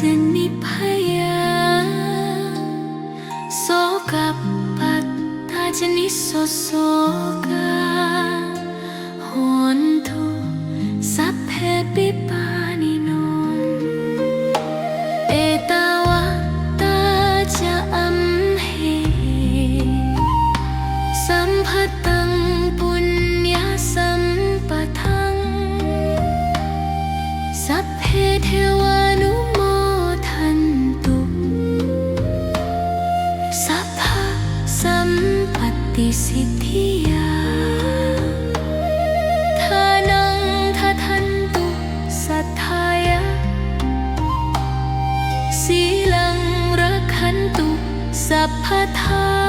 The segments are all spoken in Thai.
전미파야 소가 바다진 있었소가 혼도 사페비 파니놈 에다와 따자 암해 삼파땅 분야 삼파탕 사페 태워 สัพพะสัมปติสิทธิยาทานังทะทันตุสัทธายะสีลังรักขันตุสัพพทา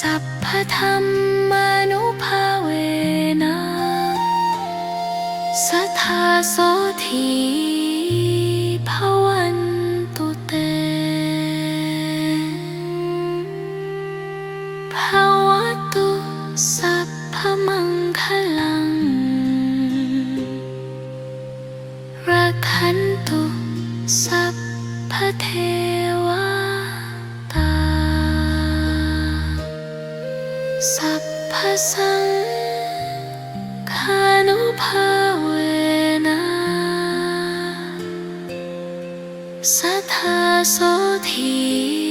สัพพธรรมานุภาเวนะสัทธาโสธีภวันตุเตภาวตุสัพพมังคลังรักขันตุสัพพเท สัพพสังคานุภาเวนะสัทธาโสธี